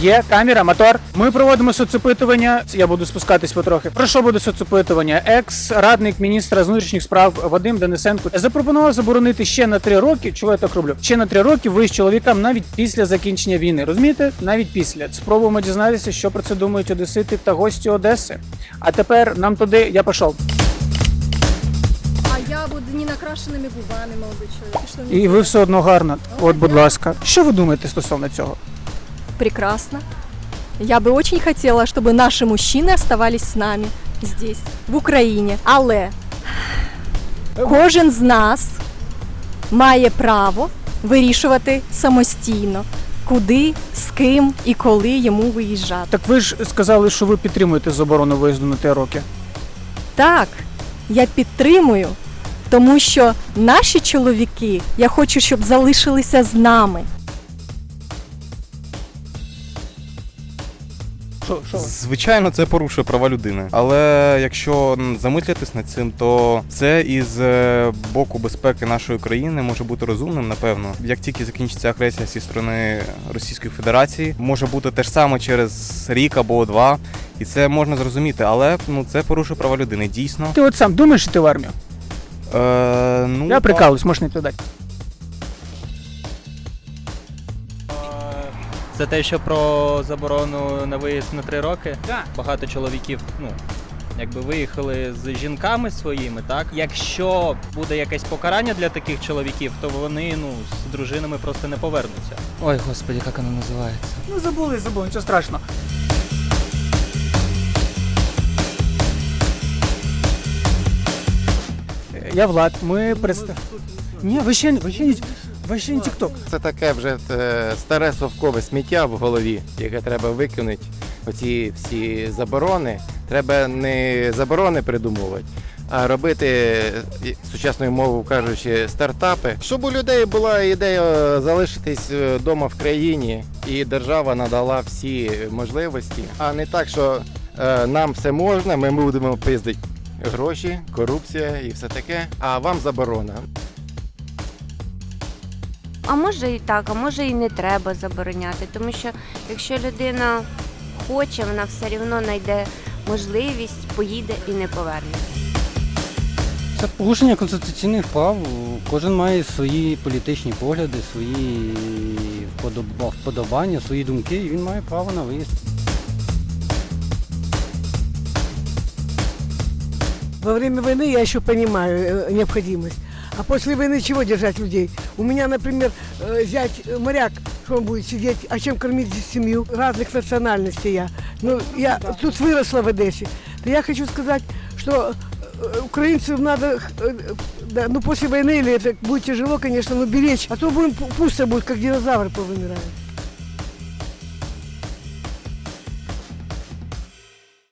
Є камера, мотор. Ми проводимо соцопитування. Я буду спускатись потрохи. Про що буде соцопитування? Екс-радник міністра з внутрішніх справ Вадим Денисенко запропонував заборонити ще на три роки. Чого я так роблю? Ще на три роки виїзд чоловікам навіть після закінчення війни. Розумієте? Навіть після. Спробуємо дізнатися, що про це думають одесити та гості Одеси. А тепер нам туди я пішов. Я буду не накрашенными губами, что мне І ви все одно гарно. От, будь ласка, що ви думаєте стосовно цього? Прекрасно. Я бы очень хотела, чтобы наши мужчины оставались с нами здесь, в Україні. Але кожен з нас має право вирішувати самостійно, куди, з ким і коли йому виїжджати. Так ви ж сказали, що ви підтримуєте заборону виїзду на три роки. Так, я підтримую, тому що наші чоловіки, я хочу, щоб залишилися з нами. Що, що? Звичайно, це порушує права людини. Але якщо м, замислитись над цим, то це із е, боку безпеки нашої країни може бути розумним, напевно. Як тільки закінчиться агресія зі сторони Російської Федерації, може бути те ж саме через рік або два, і це можна зрозуміти. Але ну це порушує права людини. Дійсно, Ти от сам думаєш йти в армію? е, ну Я прикалуюсь, можеш не туди. Це те, що про заборону на виїзд на три роки. Так. Багато чоловіків, ну. Якби виїхали з жінками своїми, так якщо буде якесь покарання для таких чоловіків, то вони ну з дружинами просто не повернуться. Ой, господи, як воно називається? Ну забули, забули, нічого страшного. Я Влад, ми представ... Ні, ви ще, ви ще, не- ви ще не тік-ток. Це таке вже е, старе совкове сміття в голові, яке треба викинути. Оці всі заборони. Треба не заборони придумувати, а робити е, сучасною мовою кажучи, стартапи, щоб у людей була ідея залишитись вдома в країні, і держава надала всі можливості, а не так, що е, нам все можна, ми будемо пиздити гроші, корупція і все таке, а вам заборона. А може і так, а може і не треба забороняти, тому що якщо людина хоче, вона все одно знайде можливість, поїде і не повернеться. Це порушення конституційних прав. Кожен має свої політичні погляди, свої вподобання, свої думки, і він має право на виїзд. Во время войны я еще понимаю э, необходимость. А после войны чего держать людей? У меня, например, э, зять э, моряк, что он будет сидеть, а чем кормить здесь семью? Разных национальностей я. Ну, я тут выросла в Одессе. То я хочу сказать, что э, украинцев надо, э, да, ну, после войны или это будет тяжело, конечно, но беречь. А то будем, пу- пусто будет, как динозавры повымирают.